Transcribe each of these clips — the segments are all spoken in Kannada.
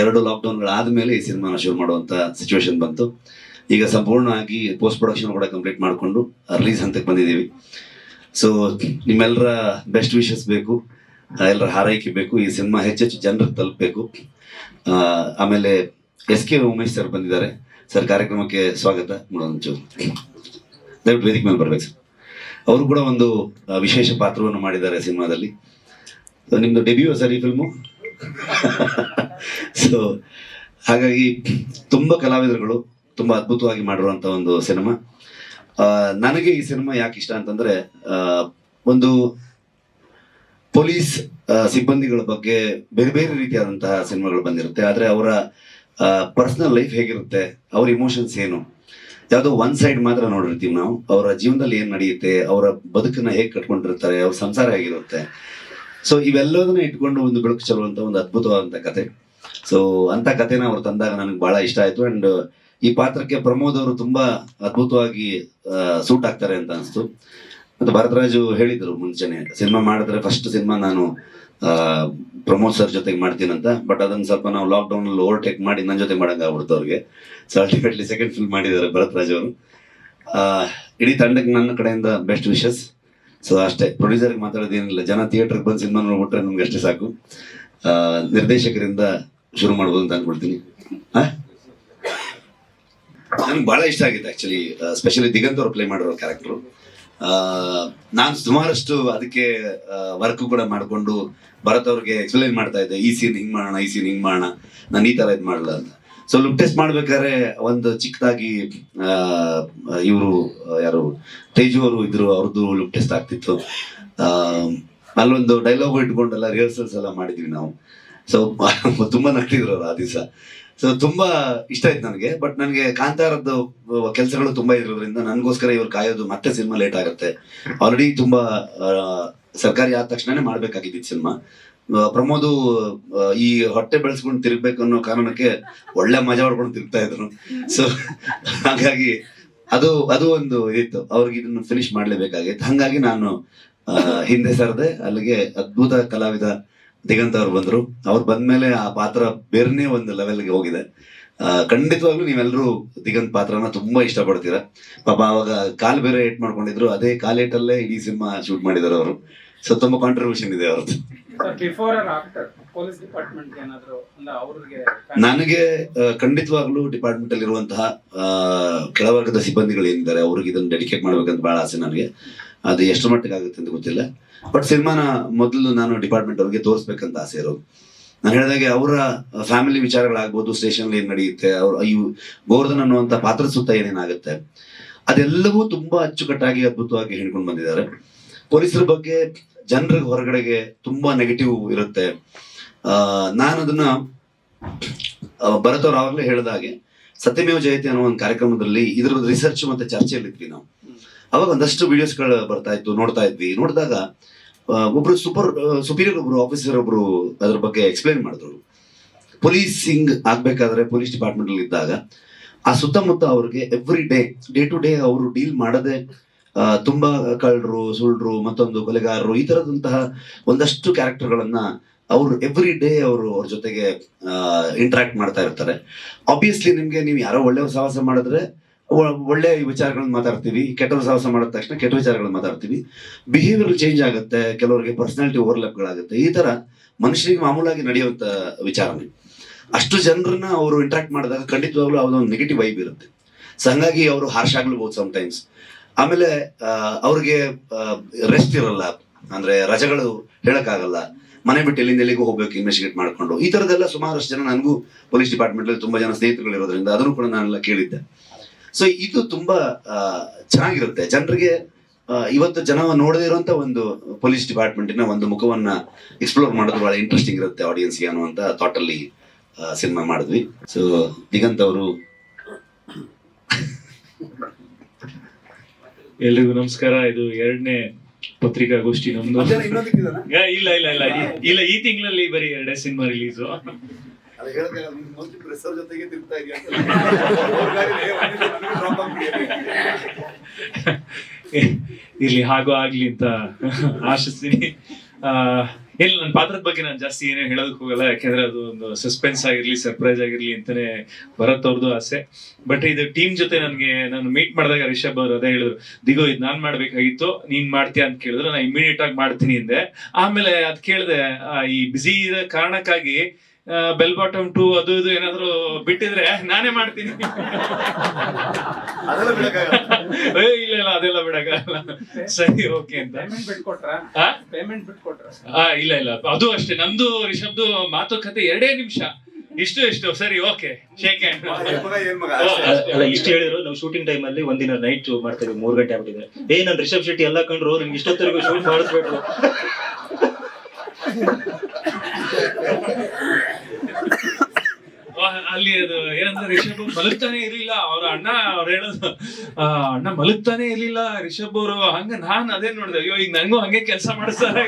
ಎರಡು ಲಾಕ್ಡೌನ್ಗಳಾದ್ಮೇಲೆ ಈ ಸಿನಿಮಾನ ಶುರು ಮಾಡುವಂತ ಸಿಚುವೇಶನ್ ಬಂತು. ಈಗ ಸಂಪೂರ್ಣವಾಗಿ ಪೋಸ್ಟ್ ಪ್ರೊಡಕ್ಷನ್ ಕೂಡ ಕಂಪ್ಲೀಟ್ ಮಾಡಿಕೊಂಡು ರಿಲೀಸ್ ಹಂತಕ್ಕೆ ಬಂದಿದ್ದೀವಿ. ಸೊ ನಿಮ್ಮೆಲ್ಲರ ಬೆಸ್ಟ್ ವಿಶಸ್ ಬೇಕು ಎಲ್ಲರ ಹಾರೈಕೆ ಬೇಕು, ಈ ಸಿನಿಮಾ ಹೆಚ್ಚೆಚ್ಚು ಜನರಿಗೆ ತಲುಪಬೇಕು. ಆಮೇಲೆ ಎಸ್ ಕೆ ಉಮೇಶ್ ಸರ್ ಬಂದಿದ್ದಾರೆ. ಸರ್, ಕಾರ್ಯಕ್ರಮಕ್ಕೆ ಸ್ವಾಗತ. ಮೂಡೋದು ದಯವಿಟ್ಟು ವೇದಿಕೆ ಮೇಲೆ ಬರ್ಬೇಕು ಸರ್. ಅವರು ಕೂಡ ಒಂದು ವಿಶೇಷ ಪಾತ್ರವನ್ನು ಮಾಡಿದ್ದಾರೆ ಸಿನಿಮಾದಲ್ಲಿ. ನಿಮ್ಮದು ಡೆಬ್ಯೂ ಸರ್ ಈ ಫಿಲ್ಮು ಸೊ ಹಾಗಾಗಿ ತುಂಬಾ ಕಲಾವಿದರುಗಳು ತುಂಬಾ ಅದ್ಭುತವಾಗಿ ಮಾಡಿರುವಂತ ಒಂದು ಸಿನಿಮಾ. ನನಗೆ ಈ ಸಿನಿಮಾ ಯಾಕೆ ಇಷ್ಟ ಅಂತಂದ್ರೆ ಒಂದು ಪೊಲೀಸ್ ಸಿಬ್ಬಂದಿಗಳ ಬಗ್ಗೆ ಬೇರೆ ಬೇರೆ ರೀತಿಯಾದಂತಹ ಸಿನಿಮಾಗಳು ಬಂದಿರುತ್ತೆ. ಆದ್ರೆ ಅವರ ಪರ್ಸನಲ್ ಲೈಫ್ ಹೇಗಿರುತ್ತೆ, ಅವ್ರ ಇಮೋಷನ್ಸ್ ಏನು, ಯಾವುದೋ ಒನ್ ಸೈಡ್ ಮಾತ್ರ ನೋಡಿರ್ತೀವಿ ನಾವು. ಅವರ ಜೀವನದಲ್ಲಿ ಏನ್ ನಡೆಯುತ್ತೆ, ಅವರ ಬದುಕನ್ನ ಹೇಗೆ ಕಟ್ಕೊಂಡಿರ್ತಾರೆ, ಅವ್ರ ಸಂಸಾರ ಹೇಗಿರುತ್ತೆ. ಸೊ ಇವೆಲ್ಲದನ್ನ ಇಟ್ಕೊಂಡು ಒಂದು ಬೆಳಕು ಚಲುವಂತ ಒಂದು ಅದ್ಭುತವಾದಂತ ಕತೆ. ಸೊ ಅಂತ ಕಥೆನ ಅವ್ರು ತಂದಾಗ ನನಗೆ ಬಹಳ ಇಷ್ಟ ಆಯ್ತು. ಅಂಡ್ ಈ ಪಾತ್ರಕ್ಕೆ ಪ್ರಮೋದ್ ಅವರು ತುಂಬಾ ಅದ್ಭುತವಾಗಿ ಸೂಟ್ ಆಗ್ತಾರೆ ಅಂತ ಅನಿಸ್ತು. ಮತ್ತೆ ಭರತರಾಜು ಹೇಳಿದ್ರು ಮುಂಚೆನೆ, ಸಿನಿಮಾ ಮಾಡಿದ್ರೆ ಫಸ್ಟ್ ಸಿನಿಮಾ ನಾನು ಪ್ರಮೋದ್ ಸರ್ ಜೊತೆಗೆ ಮಾಡ್ತೀನಂತ ಬಟ್ ಅದನ್ನ ಸ್ವಲ್ಪ ನಾವು ಲಾಕ್ಡೌನಲ್ಲಿ ಓವರ್ಟೇಕ್ ಮಾಡಿ ನನ್ನ ಜೊತೆ ಮಾಡಂಗ ಆಗ್ಬಿಡ್ತು ಅವ್ರಿಗೆ. ಸೊ ಅಲ್ಟಿಮೇಟ್ಲಿ ಸೆಕೆಂಡ್ ಫಿಲ್ಮ್ ಮಾಡಿದ್ದಾರೆ ಭರತರಾಜ್ ಅವರು. ಇಡೀ ತಂಡಕ್ಕೆ ನನ್ನ ಕಡೆಯಿಂದ ಬೆಸ್ಟ್ ವಿಶಸ್ ಸೊ ಅಷ್ಟೇ. ಪ್ರೊಡ್ಯೂಸರ್ಗೆ ಮಾತಾಡೋದೇನಿಲ್ಲ ಜನ ಥಿಯೇಟರ್ಗೆ ಬಂದು ಸಿನಿಮಾ ನೋಡ್ಬಿಟ್ರೆ ನಮ್ಗೆ ಅಷ್ಟೇ ಸಾಕು ನಿರ್ದೇಶಕರಿಂದ ಶುರು ಮಾಡ್ಬೋದು ಅಂತ ಅನ್ಕೊಳ್ತೀನಿ. ನನಗೆ ಬಹಳ ಇಷ್ಟ ಆಗಿದೆ ಆಕ್ಚುಲಿ ಸ್ಪೆಷಲಿ ದಿಗಂತ್ ಅವ್ರು ಪ್ಲೇ ಮಾಡಿರೋ ಕ್ಯಾರೆಕ್ಟರ್ ನಾನು ಸುಮಾರಷ್ಟು ಅದಕ್ಕೆ ವರ್ಕ್ ಕೂಡ ಮಾಡಿಕೊಂಡು ಭರತ್ ಅವ್ರಿಗೆ ಎಕ್ಸ್ಪ್ಲೈನ್ ಮಾಡ್ತಾ ಇದ್ದೆ, ಈ ಸೀನ್ ಹಿಂಗ್ ಮಾಡೋಣ, ಈ ಸೀನ್ ಹಿಂಗ್ ಮಾಡೋಣ, ನಾನು ಈ ತರ ಇದು ಮಾಡಲ್ಲ ಅಂತ. ಸೊ ಲುಕ್ ಟೆಸ್ಟ್ ಮಾಡ್ಬೇಕಾದ್ರೆ ಒಂದು ಚಿಕ್ಕದಾಗಿ ಇವರು, ಯಾರು, ತೇಜು ಅವರು ಇದ್ರು ಅವ್ರದ್ದು ಲುಕ್ ಟೆಸ್ಟ್ ಆಗ್ತಿತ್ತು. ಅಲ್ಲೊಂದು ಡೈಲಾಗ್ ಇಟ್ಕೊಂಡೆಲ್ಲ ರಿಹರ್ಸಲ್ಸ್ ಎಲ್ಲ ಮಾಡಿದ್ವಿ ನಾವು. ಸೊ ತುಂಬಾ ನಗ್ತಿದ್ರು ಆ ದಿವಸ. ಸೊ ತುಂಬಾ ಇಷ್ಟ ಆಯ್ತು ನನಗೆ. ಬಟ್ ನನಗೆ ಕಾಂತಾರದ್ದು ಕೆಲಸಗಳು ತುಂಬಾ ಇರೋದ್ರಿಂದ ನನಗೋಸ್ಕರ ಇವ್ರು ಕಾಯೋದು ಮತ್ತೆ ಸಿನಿಮಾ ಲೇಟ್ ಆಗುತ್ತೆ. ಆಲ್ರೆಡಿ ತುಂಬಾ ಸರ್ಕಾರಿ ಆದ ತಕ್ಷಣನೇ ಈ ಸಿನಿಮಾ. ಪ್ರಮೋದು ಈ ಹೊಟ್ಟೆ ಬೆಳೆಸ್ಕೊಂಡು ತಿರ್ಗ್ಬೇಕು ಅನ್ನೋ ಕಾರಣಕ್ಕೆ ಒಳ್ಳೆ ಮಜಾ ಮಾಡ್ಕೊಂಡು ತಿರುಗ್ತಾ ಇದ್ರು. ಸೊ ಹಾಗಾಗಿ ಅದು ಅದು ಒಂದು ಇತ್ತು ಅವ್ರಿಗೆ ಇದನ್ನು ಫಿನಿಶ್ ಮಾಡ್ಲೇಬೇಕಾಗಿತ್ತು. ಹಂಗಾಗಿ ನಾನು ಹಿಂದೆ ಸರದೆ ಅಲ್ಲಿಗೆ ಅದ್ಭುತ ಕಲಾವಿದ ದಿಗಂತ್ ಅವ್ರು ಬಂದ್ರು. ಅವ್ರು ಬಂದ್ಮೇಲೆ ಆ ಪಾತ್ರ ಬೇರೆನೇ ಒಂದು ಲೆವೆಲ್ಗೆ ಹೋಗಿದೆ. ಖಂಡಿತವಾಗ್ಲೂ ನೀವೆಲ್ಲರೂ ದಿಗಂತ್ ಪಾತ್ರನ ತುಂಬಾ ಇಷ್ಟಪಡ್ತೀರಾ. ಪಾಪ ಅವಾಗ ಕಾಲ್ ಬೇರೆ ಏಟ್ ಮಾಡ್ಕೊಂಡಿದ್ರು. ಅದೇ ಕಾಲ್ ಏಟಲ್ಲೇ ಇಡೀ ಸಿನಿಮಾ ಶೂಟ್ ಮಾಡಿದಾರೆ ಅವರು. ಸೊ ತುಂಬಾ ಕಾಂಟ್ರಿಬ್ಯೂಷನ್ ಇದೆ ಅವ್ರದ್ದು ನನಗೆ ಖಂಡಿತವಾಗ್ಲೂ ಡಿಪಾರ್ಟ್ಮೆಂಟ್ ಅಲ್ಲಿ ಇರುವಂತಹ ಕೆಳವರ್ಗದ ಸಿಬ್ಬಂದಿಗಳು ಏನಿದ್ದಾರೆ ಅವ್ರಿಗೆ ಇದನ್ನ ಡೆಡಿಕೇಟ್ ಮಾಡ್ಬೇಕಂತ ಬಹಳ ಆಸೆ ನನಗೆ. ಅದು ಎಷ್ಟು ಮಟ್ಟಿಗೆ ಆಗುತ್ತೆ ಅಂತ ಗೊತ್ತಿಲ್ಲ. ಬಟ್ ಸಿನಿಮಾನ ಮೊದಲು ನಾನು ಡಿಪಾರ್ಟ್ಮೆಂಟ್ ಅವ್ರಿಗೆ ತೋರಿಸ್ಬೇಕಂತ ಆಸೆ ಇರೋದು. ನಾನು ಹೇಳಿದಾಗೆ ಅವರ ಫ್ಯಾಮಿಲಿ ವಿಚಾರಗಳಾಗ್ಬೋದು ಸ್ಟೇಷನ್ ಏನ್ ನಡೆಯುತ್ತೆ, ಅವ್ರ ಈ ಗೋರ್ಧನ್ ಅನ್ನುವಂತ ಪಾತ್ರದ ಸುತ್ತ ಏನೇನಾಗುತ್ತೆ. ಅದೆಲ್ಲವೂ ತುಂಬಾ ಅಚ್ಚುಕಟ್ಟಾಗಿ ಅದ್ಭುತವಾಗಿ ಹೇಳ್ಕೊಂಡು ಬಂದಿದ್ದಾರೆ. ಪೊಲೀಸರ ಬಗ್ಗೆ ಜನರಿಗೆ ಹೊರಗಡೆಗೆ ತುಂಬಾ ನೆಗೆಟಿವ್ ಇರುತ್ತೆ. ನಾನು ಅದನ್ನ ಭರತ್ ಅವ್ರು ಆವಾಗಲೇ ಹೇಳಿದಾಗೆ, ಸತ್ಯಮೇವ ಜಯತೆ ಅನ್ನೋ ಒಂದು ಕಾರ್ಯಕ್ರಮದಲ್ಲಿ ಇದ್ರ ರಿಸರ್ಚ್ ಮತ್ತೆ ಚರ್ಚೆಯಲ್ಲಿ ಇದ್ವಿ ನಾವು. ಅವಾಗ ಒಂದಷ್ಟು ವಿಡಿಯೋಸ್ಗಳು ಬರ್ತಾ ಇತ್ತು, ನೋಡ್ತಾ ಇದ್ವಿ. ನೋಡಿದಾಗ ಒಬ್ರು ಸೂಪರ್ ಸುಪೀರಿಯರ್ ಒಬ್ರು ಆಫೀಸರ್ ಒಬ್ರು ಅದ್ರ ಬಗ್ಗೆ ಎಕ್ಸ್ಪ್ಲೈನ್ ಮಾಡಿದ್ರು. ಪೊಲೀಸಿಂಗ್ ಆಗ್ಬೇಕಾದ್ರೆ ಪೊಲೀಸ್ ಡಿಪಾರ್ಟ್ಮೆಂಟ್ ಅಲ್ಲಿ ಇದ್ದಾಗ, ಆ ಸುತ್ತಮುತ್ತ ಅವ್ರಿಗೆ every day day to day ಅವರು ಡೀಲ್ ಮಾಡದೆ ತುಂಬಾ ಕಳ್ಳರು ಸುಳ್ಳರು ಮತ್ತೊಂದು ಕೊಲೆಗಾರರು, ಈ ತರದಂತಹ ಒಂದಷ್ಟು ಕ್ಯಾರೆಕ್ಟರ್ಗಳನ್ನ ಅವರು ಎವ್ರಿ ಡೇ ಅವರು ಅವ್ರ ಜೊತೆಗೆ ಇಂಟ್ರಾಕ್ಟ್ ಮಾಡ್ತಾ ಇರ್ತಾರೆ. ಆಬ್ವಿಯಸ್ಲಿ ನಿಮ್ಗೆ ನೀವು ಯಾರೋ ಒಳ್ಳೆ ಸಾಹಸ ಮಾಡಿದ್ರೆ ಒಳ್ಳೆ ವಿಚಾರಗಳನ್ನ ಮಾತಾಡ್ತೀವಿ ಕೆಟ್ಟ ಸಾಹಸ ಮಾಡಿದ ತಕ್ಷಣ ಕೆಟ್ಟ ವಿಚಾರಗಳನ್ನ ಮಾತಾಡ್ತೀವಿ. ಬಿಹೇವಿಯರ್ ಚೇಂಜ್ ಆಗುತ್ತೆ, ಕೆಲವರಿಗೆ ಪರ್ಸನಾಲಿಟಿ ಓವರ್ಲ್ಯಾಪ್ಗಳಾಗುತ್ತೆ ಈ ತರ ಮನುಷ್ಯರಿಗೆ ಮಾಮೂಲಾಗಿ ನಡೆಯುವಂತ ವಿಚಾರನೆ ಅಷ್ಟು ಜನರನ್ನ ಅವರು ಇಂಟ್ರಾಕ್ಟ್ ಮಾಡಿದಾಗ ಖಂಡಿತವಾಗ್ಲೂ ಅದೊಂದು ನೆಗೆಟಿವ್ ವೈಬ್ ಇರುತ್ತೆ. ಸೊ ಹಂಗಾಗಿ ಅವರು ಹಾರ್ಶ್ ಆಗ್ಲೂಬಹುದು ಟೈಮ್ಸ್ ಆಮೇಲೆ ಅವ್ರಿಗೆ ರೆಸ್ಟ್ ಇರಲ್ಲ. ಅಂದ್ರೆ ರಜೆಗಳು ಹೇಳಕ್ಕಾಗಲ್ಲ. ಮನೆ ಬಿಟ್ಟು ಎಲ್ಲಿಂದ ಎಲ್ಲಿಗೂ ಹೋಗ್ಬೇಕು ಇನ್ವೆಸ್ಟಿಗೇಟ್ ಮಾಡ್ಕೊಂಡು. ಈ ತರದೆಲ್ಲ ಸುಮಾರಷ್ಟು ಜನ ನನಗೂ ಪೊಲೀಸ್ ಡಿಪಾರ್ಟ್ಮೆಂಟ್ ಅಲ್ಲಿ ತುಂಬಾ ಜನ ಸ್ನೇಹಿತರುಗಳು ಇರೋದ್ರಿಂದ ಅದನ್ನು ಕೂಡ ನಾನೆಲ್ಲ ಕೇಳಿದ್ದೆ. ಸೊ ಇದು ತುಂಬಾ ಚೆನ್ನಾಗಿರುತ್ತೆ. ಜನರಿಗೆ ಇವತ್ತು ಜನ ನೋಡದೇ ಇರುವಂತ ಒಂದು ಪೊಲೀಸ್ ಡಿಪಾರ್ಟ್ಮೆಂಟಿನ ಒಂದು ಮುಖವನ್ನ ಎಕ್ಸ್ಪ್ಲೋರ್ ಮಾಡೋದು ಬಹಳ ಇಂಟ್ರೆಸ್ಟಿಂಗ್ ಇರುತ್ತೆ ಆಡಿಯನ್ಸ್ಗೆ ಅನ್ನುವಂತ ಥಾಟ್ ಅಲ್ಲಿ ಸಿನಿಮಾ ಮಾಡಿದ್ವಿ. ಸೊ ದಿಗಂತ್ ಅವರು. ಎಲ್ರಿಗೂ ನಮಸ್ಕಾರ. ಇದು ಎರಡನೇ ಪತ್ರಿಕಾಗೋಷ್ಠಿ ನಮ್ದು. ಇಲ್ಲ ಇಲ್ಲ ಇಲ್ಲ. ಇಲ್ಲ ಈ ತಿಂಗಳಲ್ಲಿ ಬರೀ ಎರಡೇ ಸಿನಿಮಾ ರಿಲೀಸು ಇರ್ಲಿ ಹಾಗೂ ಆಗ್ಲಿ ಅಂತ ಆಶಿಸ್ತೀನಿ. ಇಲ್ಲ ನನ್ನ ಪಾತ್ರದ ಬಗ್ಗೆ ನಾನು ಜಾಸ್ತಿ ಏನೇ ಹೇಳೋದಕ್ಕೆ ಹೋಗಲ್ಲ, ಯಾಕೆಂದ್ರೆ ಅದು ಒಂದು ಸಸ್ಪೆನ್ಸ್ ಆಗಿರ್ಲಿ ಸರ್ಪ್ರೈಸ್ ಆಗಿರ್ಲಿ ಅಂತಾನೆ ಭರತ್ ಅವ್ರದ್ದು ಆಸೆ. ಬಟ್ ಇದು ಟೀಮ್ ಜೊತೆ ನನಗೆ, ನಾನು ಮೀಟ್ ಮಾಡಿದಾಗ ರಿಷಬ್ ಅವರು ಅದೇ ಹೇಳಿದ್ರು, ದಿಗೋ, ಇದು ನಾನ್ ಮಾಡ್ಬೇಕಾಗಿತ್ತು, ನೀನ್ ಮಾಡ್ತೀಯ ಅಂತ ಕೇಳಿದ್ರು. ನಾನು ಇಮಿಡಿಯೇಟ್ ಆಗಿ ಮಾಡ್ತೀನಿ ಅಂದೆ. ಆಮೇಲೆ ಅದ್ ಕೇಳಿದೆ ಈ ಬಿಸಿ ಕಾರಣಕ್ಕಾಗಿ ಬೆಲ್ ಬಾಟಮ್ ಟೂ ಅದು ಇದು ಏನಾದ್ರು ಬಿಟ್ಟಿದ್ರೆ ನಾನೇ ಮಾಡ್ತೀನಿ. ಏ, ಇಲ್ಲ ಇಲ್ಲ ಅದೆಲ್ಲ ಬಿಡಕ್ಕಾಗಲ್ಲ. ಸರಿ ಓಕೆ ಅಂತ. ಪೇಮೆಂಟ್ ಹಾ ಪೇಮೆಂಟ್ ಬಿಟ್ಕೊಟ್ರ? ಇಲ್ಲ ಇಲ್ಲ ಅದು ಅಷ್ಟೇ. ನಮ್ದು ರಿಷಬ್ದು ಮಾತುಕತೆ ಎರಡೇ ನಿಮಿಷ. ಇಷ್ಟು ಇಷ್ಟು. ಸರಿ ಓಕೆ ಶೇಕ್ ಅಲ್ಲ ಇಷ್ಟು ಹೇಳಿದ್ರು. ನಾವು ಶೂಟಿಂಗ್ ಟೈಮ್ ಅಲ್ಲಿ ಒಂದಿನ ನೈಟ್ ಮಾಡ್ತೇವೆ ಮೂರ್ ಗಂಟೆ ಆಗ್ಬಿಟ್ಟಿದೆ. ಏ ನಾನು ರಿಷಬ್ ಶೆಟ್ಟಿ ಎಲ್ಲ ಕಂಡ್ರು ನಿಮ್ಗೆ ಇಷ್ಟೊತ್ತರಿಗೂ ಶೂಟ್ ಮಾಡಿಸ್ಬೇಕು ಅಲ್ಲಿ ಅದು ಏನಂದ್ರೆ ರಿಷಬ್ ಮಲಗ್ತಾನೆ ಇರ್ಲಿಲ್ಲ. ಅವ್ರ ಅಣ್ಣ, ಅವ್ರು ಹೇಳೋದು ಅಣ್ಣ ಮಲಗ್ತಾನೆ ಇರ್ಲಿಲ್ಲ. ರಿಷಬ್ ಅವರು, ಹಂಗ ನಾನ್ ಅದೇ ನೋಡಿದೆ. ಅಯ್ಯೋ, ಈಗ ನಂಗೂ ಹಂಗೆ ಕೆಲಸ ಮಾಡಿಸ್ತಾರೆ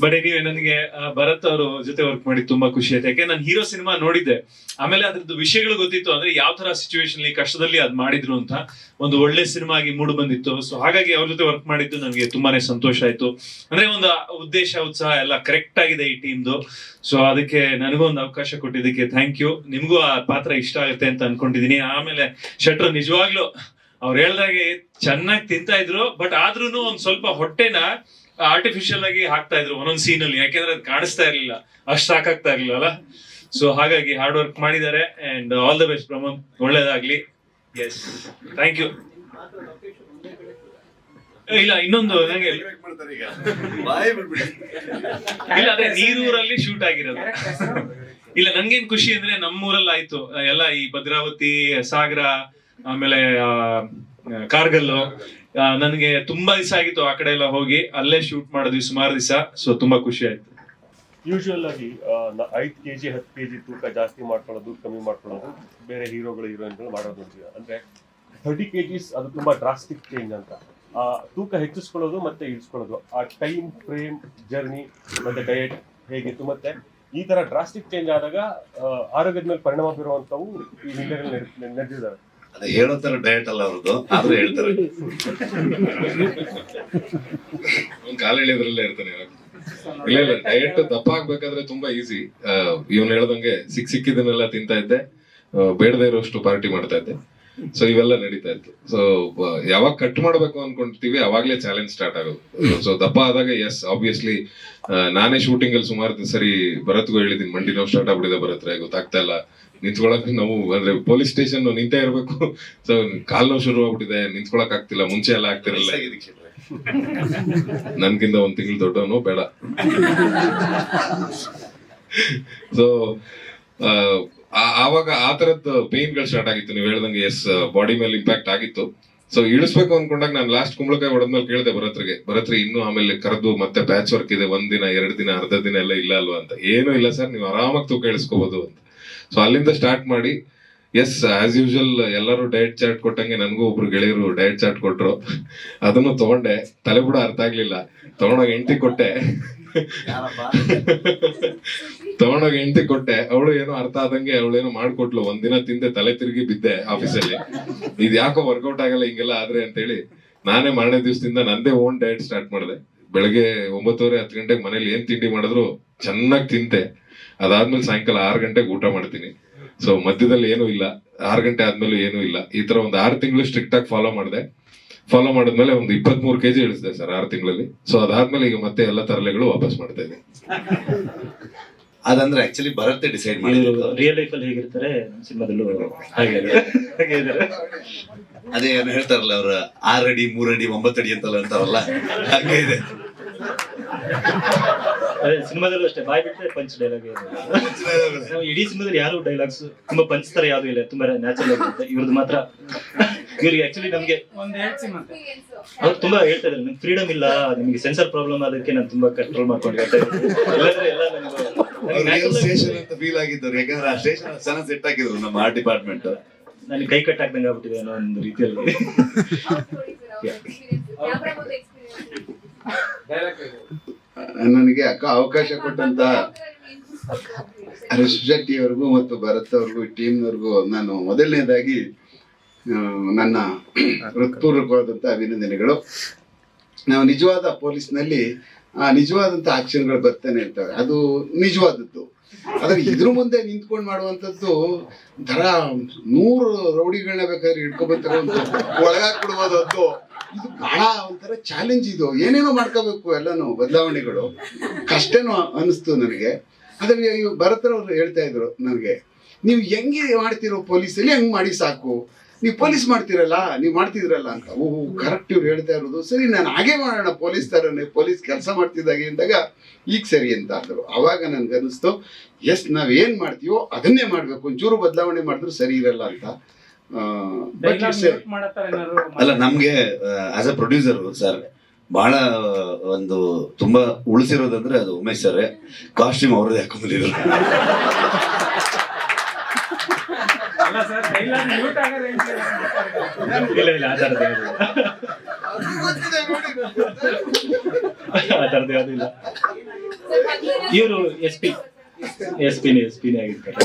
ಬಟ್ ಎನಿವೆ ನನಗೆ ಭರತ್ ಅವರು ಜೊತೆ ವರ್ಕ್ ಮಾಡಿ ತುಂಬಾ ಖುಷಿ ಆಯ್ತು. ಯಾಕೆ, ನಾನು ಹೀರೋ ಸಿನಿಮಾ ನೋಡಿದ್ದೆ. ಆಮೇಲೆ ಅದ್ರದ್ದು ವಿಷಯಗಳು ಗೊತ್ತಿತ್ತು. ಅಂದ್ರೆ ಯಾವ ತರ ಸಿಚುವೇಶನ್ ಕಷ್ಟದಲ್ಲಿ ಅದ್ ಮಾಡಿದ್ರು ಅಂತ ಒಂದು ಒಳ್ಳೆ ಸಿನಿಮಾ ಆಗಿ ಮೂಡ್ ಬಂದಿತ್ತು. ಸೊ ಹಾಗಾಗಿ ಅವ್ರ ಜೊತೆ ವರ್ಕ್ ಮಾಡಿದ್ದು ನನಗೆ ತುಂಬಾನೇ ಸಂತೋಷ ಆಯ್ತು. ಅಂದ್ರೆ ಒಂದು ಉದ್ದೇಶ, ಉತ್ಸಾಹ ಎಲ್ಲ ಕರೆಕ್ಟ್ ಆಗಿದೆ ಈ ಟೀಮ್ದು ಸೊ ಅದಕ್ಕೆ ನನಗೂ ಒಂದು ಅವಕಾಶ ಕೊಟ್ಟಿದ್ದಕ್ಕೆ ಥ್ಯಾಂಕ್ ಯು ನಿಮಗೂ ಆ ಪಾತ್ರ ಇಷ್ಟ ಆಗುತ್ತೆ ಅಂತ ಅನ್ಕೊಂಡಿದೀನಿ ಆಮೇಲೆ, ಶೆಟ್ರು ನಿಜವಾಗ್ಲೂ ಅವ್ರು ಹೇಳ್ದಾಗೆ ಚೆನ್ನಾಗಿ ತಿಂತಾ ಇದ್ರು ಬಟ್ ಆದ್ರೂ ಒಂದ್ ಸ್ವಲ್ಪ ಹೊಟ್ಟೆನ ಆರ್ಟಿಫಿಷಿಯಲ್ ಆಗಿ ಹಾಕ್ತಾ ಇದ್ರು ಒಂದೊಂದ್ ಸೀನ್ ಅಲ್ಲಿ ಯಾಕೆಂದ್ರೆ ಅದು ಕಾಣಿಸ್ತಾ ಇರ್ಲಿಲ್ಲ. ಅಷ್ಟು ಸಾಕಾಗ್ತಾ ಇರ್ಲಿಲ್ಲ ಸೊ ಹಾಗಾಗಿ ಹಾರ್ಡ್ ವರ್ಕ್ ಮಾಡಿದ್ದಾರೆ and all the best Pramod ಒಳ್ಳೇದಾಗ್ಲಿ. ಎಸ್ ಥ್ಯಾಂಕ್ ಯು ಇಲ್ಲ ಇನ್ನೊಂದು ನಂಗೆ ಇಲ್ಲ ಅದೇ ನೀರೂರಲ್ಲಿ ಶೂಟ್ ಆಗಿರೋದು. ಇಲ್ಲ ನಂಗೇನ್ ಖುಷಿ ಅಂದ್ರೆ ನಮ್ಮೂರಲ್ಲಿ ಆಯ್ತು ಎಲ್ಲ ಈ ಭದ್ರಾವತಿ ಸಾಗರ ಆಮೇಲೆ ಆ, ನನಗೆ ತುಂಬಾ ದಿವಸ ಆಗಿತ್ತು ಆ ಕಡೆ ಎಲ್ಲ ಹೋಗಿ. ಅಲ್ಲೇ ಶೂಟ್ ಮಾಡಿದ್ವಿ ಸುಮಾರು ದಿವಸ. ಸೊ ತುಂಬಾ ಖುಷಿ ಆಯ್ತು. ಯೂಶುವಲ್ ಆಗಿ ಐದು ಕೆ ಜಿ ಹತ್ತು ಕೆ ಜಿ ತೂಕ ಜಾಸ್ತಿ ಮಾಡ್ಕೊಳ್ಳೋದು ಕಮ್ಮಿ ಮಾಡ್ಕೊಳ್ಳೋದು ಬೇರೆ ಹೀರೋಗಳು ಹೀರೋಯಿನ್ಗಳು ಮಾಡೋದು ನೋಡ್ತೀವಿ ಅಂದ್ರೆ ಥರ್ಟಿ ಕೆ ಜಿಸ್ ಅದು ತುಂಬಾ ಡ್ರಾಸ್ಟಿಕ್ ಚೇಂಜ್ ಅಂತ. ಆ ತೂಕ ಹೆಚ್ಚಿಸ್ಕೊಳ್ಳೋದು ಮತ್ತೆ ಇಳಿಸ್ಕೊಳ್ಳೋದು. ಆ ಟೈಮ್ ಫ್ರೇಮ್ ಜರ್ನಿ ಮತ್ತೆ ಡಯಟ್ ಹೇಗಿತ್ತು ಮತ್ತೆ ಈ ತರ ಡ್ರಾಸ್ಟಿಕ್ ಚೇಂಜ್ ಆದಾಗ ಆರೋಗ್ಯದ ಮೇಲೆ ಪರಿಣಾಮ ಬೀರುವಂತವು ಈ ಹಿಂದೆ ನಡೆದಿದ್ದಾವೆ ಅದೇ ಹೇಳೋ ತರ ಡಯಟ್ ಅಲ್ಲ ಅವ್ರದ್ದು, ಆದ್ರೂ ಹೇಳ್ತಾರೆ. ಕಾಲ ಎಳೆಯೋದ್ರಲ್ಲೇ ಇರ್ತಾನೆ ಇಲ್ಲ ಇಲ್ಲ ಡಯಟ್ ದಪ್ಪ ಆಗ್ಬೇಕಾದ್ರೆ ತುಂಬಾ ಈಸಿ ಇವನ್ ಹೇಳ್ದಂಗೆ ಸಿಕ್ ಸಿಕ್ಕಿದನ್ನೆಲ್ಲ ತಿಂತಾ ಇದ್ದೆ. ಬೇಡದೇ ಇರೋಷ್ಟು ಪಾರ್ಟಿ ಮಾಡ್ತಾ ಇದ್ದೆ. ಸೊ ಇವೆಲ್ಲ ನಡೀತಾ ಇತ್ತು. ಸೊ ಯಾವಾಗ ಕಟ್ ಮಾಡ್ಬೇಕು ಅನ್ಕೊಂತೀವಿ ಅವಾಗ್ಲೇ ಚಾಲೆಂಜ್ ಸ್ಟಾರ್ಟ್ ಆಗೋದು. ಸೊ ದಪ್ಪ ಆದಾಗ ಎಸ್ ಆಬ್ವಿಯಸ್ಲಿ ನಾನೇ ಶೂಟಿಂಗ್ ಅಲ್ಲಿ ಸುಮಾರು ಸರಿ ಭರತ್ಗೂ ಹೇಳಿದೀನಿ ಮಂಡಿ ನೋವು ಸ್ಟಾರ್ಟ್ ಆಗ್ಬಿಟ್ಟಿದೆ ಭರತ್ರೆ, ಗೊತ್ತಾಗ್ತಾ ಇಲ್ಲ. ನಿಂತ್ಕೊಳಕ್ ನಾವು ಅಂದ್ರೆ ಪೊಲೀಸ್ ಸ್ಟೇಷನ್ ನಿಂತೇ ಇರಬೇಕು. ಸೊ ಕಾಲ್ ನೋವು ಶುರು ಆಗ್ಬಿಟ್ಟಿದೆ. ನಿಂತ್ಕೊಳಕ್ ಆಗ್ತಿಲ್ಲ. ಮುಂಚೆ ಎಲ್ಲ ಆಗ್ತಿರಲ್ಲ. ನನ್ಗಿಂತ ಒಂದ್ ತಿಂಗಳು ದೊಡ್ಡವನು ಬೇಡ. ಸೊ ಆವಾಗ ಆ ತರದ್ ಪೇನ್ಗಳು ಸ್ಟಾರ್ಟ್ ಆಗಿತ್ತು. ನೀವು ಹೇಳ್ದಂಗೆ ಎಸ್ ಬಾಡಿ ಮೇಲೆ ಇಂಪ್ಯಾಕ್ಟ್ ಆಗಿತ್ತು. ಸೊ ಇಳಿಸ್ಬೇಕು ಅನ್ಕೊಂಡಾಗ ನಾನು ಲಾಸ್ಟ್ ಕುಂಬಳಕಾಯಿ ಹೊಡೆದ್ಮೇಲೆ ಕೇಳಿದೆ ಭರತ್ರಿಗೆ. ಭರತ್ರಿ, ಇನ್ನು ಆಮೇಲೆ ಕರೆದು ಮತ್ತೆ ಪ್ಯಾಚ್ ವರ್ಕ್ ಇದೆ. ಒಂದ್ ದಿನ ಎರಡ್ ದಿನ, ಅರ್ಧ ದಿನ ಎಲ್ಲ ಇಲ್ಲ ಅಲ್ವಾ? ಅಂತ. ಏನು ಇಲ್ಲ ಸರ್. ನೀವು ಆರಾಮಾಗಿ ತೂಕ ಇಳಿಸ್ಕೋಬಹುದು ಅಂತ. ಸೊ ಅಲ್ಲಿಂದ ಸ್ಟಾರ್ಟ್ ಮಾಡಿ ಎಸ್ ಆಸ್ ಯೂಶುವಲ್ ಎಲ್ಲರೂ ಡಯಟ್ ಚಾರ್ಟ್ ಕೊಟ್ಟಂಗೆ ನನಗೂ ಒಬ್ರು ಗೆಳೆಯರು ಡಯಟ್ ಚಾರ್ಟ್ ಕೊಟ್ಟರು ಅದನ್ನು ತಗೊಂಡೆ. ತಲೆ ಕೂಡ ಅರ್ಥ ಆಗ್ಲಿಲ್ಲ. ತಗೊಂಡೋಗಿ ಹೆಂಡತಿ ಕೊಟ್ಟೆ. ತಗೊಂಡೋಗಿ ಹೆಂಡತಿ ಕೊಟ್ಟೆ. ಅವಳು ಏನೋ ಅರ್ಥ ಆದಂಗೆ ಅವಳೇನೋ ಮಾಡ್ಕೊಟ್ಲು. ಒಂದಿನ ತಿಂದೆ, ತಲೆ ತಿರುಗಿ ಬಿದ್ದೆ ಆಫೀಸಲ್ಲಿ ಇದು ಯಾಕೋ ವರ್ಕೌಟ್ ಆಗಲ್ಲ ಹಿಂಗೆಲ್ಲ ಆದ್ರೆ ಅಂತೇಳಿ ನಾನೇ ಮಾರನೇ ದಿವಸದಿಂದ ನಂದೇ ಓನ್ ಡಯಟ್ ಸ್ಟಾರ್ಟ್ ಮಾಡಿದೆ. ಬೆಳಗ್ಗೆ ಒಂಬತ್ತುವರೆ ಹತ್ತು ಗಂಟೆಗೆ ಮನೇಲಿ ಏನ್ ತಿಂಡಿ ಮಾಡಿದ್ರು? ಚೆನ್ನಾಗಿ ತಿಂತೆ. ಅದಾದ್ಮೇಲೆ ಸಾಯಂಕಾಲ ಆರು ಗಂಟೆಗೆ ಊಟ ಮಾಡ್ತೀನಿ. ಸೊ ಮಧ್ಯದಲ್ಲಿ ಏನೂ ಇಲ್ಲ. ಆರು ಗಂಟೆ ಆದ್ಮೇಲೆ ಏನೂ ಇಲ್ಲ. ಈ ತರ ಒಂದು ಆರು ತಿಂಗಳು ಸ್ಟ್ರಿಕ್ಟ್ ಆಗಿ ಫಾಲೋ ಮಾಡಿದೆ. ಫಾಲೋ ಮಾಡಿದ್ಮೇಲೆ ಒಂದು ಇಪ್ಪತ್ಮೂರು ಕೆಜಿ ಇಳಿಸಿದೆ ಸರ್ ಆರು ತಿಂಗಳಲ್ಲಿ. ಸೊ ಅದಾದ್ಮೇಲೆ ಈಗ ಮತ್ತೆ ಎಲ್ಲ ತರಲೆಗಳು ವಾಪಸ್ ಮಾಡ್ತಾ ಇದ್ದೀನಿ. ಅದಂದ್ರೆ ಆಕ್ಚುಲಿ ಬರುತ್ತೆ ಡಿಸೈಡ್ ಮಾಡಿದ್ರು. ರಿಯಲ್ ಲೈಫ್ ಅಲ್ಲಿ ಹೇಗಿರ್ತಾರೆ ಸಿನಿಮಾದಲ್ಲೂ ಹಾಗೆ ಅದೇ ಏನು ಹೇಳ್ತಾರಲ್ಲ ಅವ್ರ ಆರಡಿ ಮೂರಡಿ ಒಂಬತ್ತಡಿ ಅಡಿ ಒಂಬತ್ತು ಅಡಿ ಅಂತಲ್ಲ ಅಂತಾರಲ್ಲ ಹಾಗೆ ಇದೆ. ಅದೇ ಸಿನಿಮಾದಲ್ಲೂ ಅಷ್ಟೇ ಬಾಯ್ ಬಿಟ್ಟರೆ ಪಂಚ್ ಡೈಲಾಗ್ ನಾವು ಇಡೀ ಸಿನಿಮಾದಲ್ಲಿ ಯಾರು ಡೈಲಾಗ್ಸ್ ತುಂಬಾ ಪಂಚ್ ತರ ಯಾವ್ದು ಇಲ್ಲ ತುಂಬಾ ನ್ಯಾಚುರಲ್ ಆಗಿರುತ್ತೆ ಇವ್ರದ್ದು ಮಾತ್ರ. ಇವ್ರಿಗೆ ಆಕ್ಚುಲಿ ನಮ್ಗೆ ಅವ್ರು ತುಂಬಾ ಹೇಳ್ತಾ ಇದ್ದಾರೆ ನಂಗೆ ಫ್ರೀಡಮ್ ಇಲ್ಲ ನಿಮ್ಗೆ ಸೆನ್ಸರ್ ಪ್ರಾಬ್ಲಮ್ ಅದಕ್ಕೆ ನಾನು ತುಂಬಾ ಕಂಟ್ರೋಲ್ ಮಾಡ್ಕೊಂಡು ಹೇಳ್ತಾ ಎಲ್ಲ ಸ್ಟೇಷನ್ ಅಂತ ಫೀಲ್ ಆಗಿದ್ದವ್ರು. ಯಾಕಂದ್ರೆ ಆ ಸ್ಟೇಷನ್ ಚೆನ್ನಾಗಿ ಸೆಟ್ ಆಗಿದ್ರು ನಮ್ಮ ಆರ್ಟ್ ಡಿಪಾರ್ಟ್ಮೆಂಟ್ ನನಗೆ ಕೈ ಕಟ್ ಹಾಕ್ದಂಗೆ ಆಗ್ಬಿಟ್ಟಿದೆ ಅನ್ನೋ ಒಂದು ರೀತಿಯಲ್ಲಿ. ಡೈರೆಕ್ಟ್ ನನಗೆ ಅಕ್ಕ ಅವಕಾಶ ಕೊಟ್ಟಂತ ಹರೀಶ್ ಶೆಟ್ಟಿ ಅವ್ರಿಗೂ ಮತ್ತು ಭರತ್ ಅವ್ರಿಗೂ ಟೀಮ್ನವ್ರಿಗೂ ನಾನು ಮೊದಲನೇದಾಗಿ ನನ್ನ ಹೃತ್ಪೂರ್ವಕವಾದಂಥ ಅಭಿನಂದನೆಗಳು. ನಾವು ನಿಜವಾದ ಪೊಲೀಸ್ನಲ್ಲಿ ಆ, ನಿಜವಾದಂಥ ಆಕ್ಷನ್ಗಳು ಬರ್ತಾನೆ ಇರ್ತವೆ. ಅದು ನಿಜವಾದದ್ದು. ಅದ್ರ ಇದ್ರ ಮುಂದೆ ನಿಂತ್ಕೊಂಡು ಮಾಡುವಂಥದ್ದು ದರ ನೂರು ರೌಡಿಗಳನ್ನ ಬೇಕಾದ್ರೆ ಹಿಡ್ಕೊಬರ್ತಾರೆ ಒಳಗಾಕ್ಬಿಡ್ಬೋದು ಅದು. ಇದು ಬಹಳ ಒಂಥರ ಚಾಲೆಂಜ್ ಇದು. ಏನೇನೋ ಮಾಡ್ಕೋಬೇಕು ಎಲ್ಲಾನು, ಬದಲಾವಣೆಗಳು. ಕಷ್ಟನೂ ಅನಿಸ್ತು ನನಗೆ. ಆದ್ರೆ ಭರತ್ರವ್ರು ಹೇಳ್ತಾ ಇದ್ರು ನನಗೆ, ನೀವು ಹೆಂಗೆ ಮಾಡ್ತಿರೋ ಪೊಲೀಸಲ್ಲಿ ಹೆಂಗ್ ಮಾಡಿ ಸಾಕು. ನೀವು ಪೊಲೀಸ್ ಮಾಡ್ತೀರಲ್ಲ, ನೀವು ಮಾಡ್ತಿದ್ರಲ್ಲ ಅಂತ. ಓಹ್ ಕರೆಕ್ಟ್ ಇವ್ರು ಹೇಳ್ತಾ ಇರೋದು. ಸರಿ, ನಾನು ಹಾಗೆ ಮಾಡೋಣ. ಪೊಲೀಸ್ ಥರನೇ ಪೊಲೀಸ್ ಕೆಲಸ ಮಾಡ್ತಿದ್ದಾಗೆ ಅಂದಾಗ, ಈಗ ಸರಿ ಅಂತ ಅಂದರು. ಅವಾಗ ನನ್ಗೆ ಅನಿಸ್ತು ಎಸ್, ನಾವು ಏನ್ ಮಾಡ್ತೀವೋ ಅದನ್ನೇ ಮಾಡ್ಬೇಕು. ಒಂಚೂರು ಬದಲಾವಣೆ ಮಾಡಿದ್ರು ಸರಿ ಇರಲ್ಲ ಅಂತ. ಅಲ್ಲ ನಮ್ಗೆ ಆಸ್ ಅ ಪ್ರೊಡ್ಯೂಸರ್ ಸರ್ ಬಹಳ ಒಂದು ತುಂಬಾ ಉಳಿಸಿರೋದಂದ್ರೆ ಅದು ಉಮೇಶ್ ಸರ್ ಕಾಸ್ಟ್ಯೂಮ್ ಅವರದೇ ಹಾಕೊಂಡಿದ್ರು ಆ ಥರದ್ದು. ಆ ಥರದ್ದು ಇಲ್ಲ ಇವರು ಎಸ್ ಪಿ ಎಸ್ ಪಿನೇ ಎಸ್ ಪಿನೇ ಆಗಿರ್ತಾರೆ.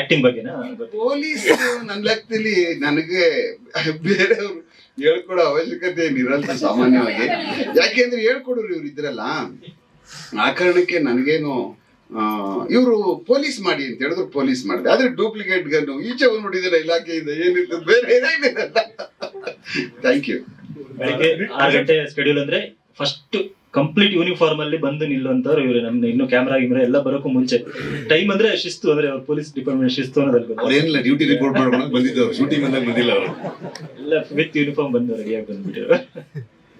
ಆಕ್ಟಿಂಗ್ ಬಗ್ಗೆನಾ. ಪೊಲೀಸ್ ನನ್ನ ಲೆಕ್ಕದಲ್ಲಿ ನನಗೆ ಬೇರೆಯವರು ಹೇಳ್ಕೊಡೋ ಅವಶ್ಯಕತೆ ಏನಿರಲ್ಲ ಸಾಮಾನ್ಯವಾಗಿ. ಯಾಕೆಂದ್ರೆ ಹೇಳ್ಕೊಡೋರು ಇವ್ರು ಇದ್ರಲ್ಲ. ಆ ಕಾರಣಕ್ಕೆ ನನಗೇನು ಇವರು ಪೊಲೀಸ್ ಮಾಡಿ ಅಂತ ಹೇಳಿದ್ರು ಪೊಲೀಸ್ ಮಾಡಿದೆ. ಆದ್ರೆ ಡೂಪ್ಲಿಕೇಟ್ ಗನ್ನು ಈಚೆ ಬಂದು ನೋಡಿದಿರ ಇಲಾಖೆಯಿಂದ ಏನಿತ್ತು ಬೇರೆ ಏನೇನಿರಲ್ಲ ಥ್ಯಾಂಕ್ ಯು ಬೆಳಿಗ್ಗೆ ಆರು ಗಂಟೆ ಸ್ಕೆಡ್ಯೂಲ್ ಅಂದ್ರೆ ಫಸ್ಟ್ ಕಂಪ್ಲೀಟ್ ಯೂನಿಫಾರ್ಮ್ ಅಲ್ಲಿ ಬಂದು ನಿಲ್ಲುವಂತವ್ರು ಇವ್ರೆ. ನಮ್ಮ ಇನ್ನು ಕ್ಯಾಮ್ರಾ ಗಿಮ್ರಾ ಎಲ್ಲ ಬರೋಕ್ಕೂ ಮುಂಚೆ. ಟೈಮ್ ಅಂದ್ರೆ ಶಿಸ್ತು ಅಂದ್ರೆ ಅವ್ರ ಪೊಲೀಸ್ ಡಿಪಾರ್ಟ್ಮೆಂಟ್ ಶಿಸ್ತು ಅನ್ನೋದಲ್ಲಿ ಅವ್ರೇನಿಲ್ಲ ಡ್ಯೂಟಿ ರಿಪೋರ್ಟ್ ಮಾಡ್ಕೊಂಡು ಬಂದಿದ್ದವ್ರು ಶೂಟಿಂಗ್ ಬಂದಾಗ ಬಂದಿಲ್ಲ ಅವರು. ಎಲ್ಲ ವಿತ್ ಯೂನಿಫಾರ್ಮ್ ಬಂದು ರೆಡಿಯಾಗಿ ಬಂದ್ಬಿಟ್ಟಿರು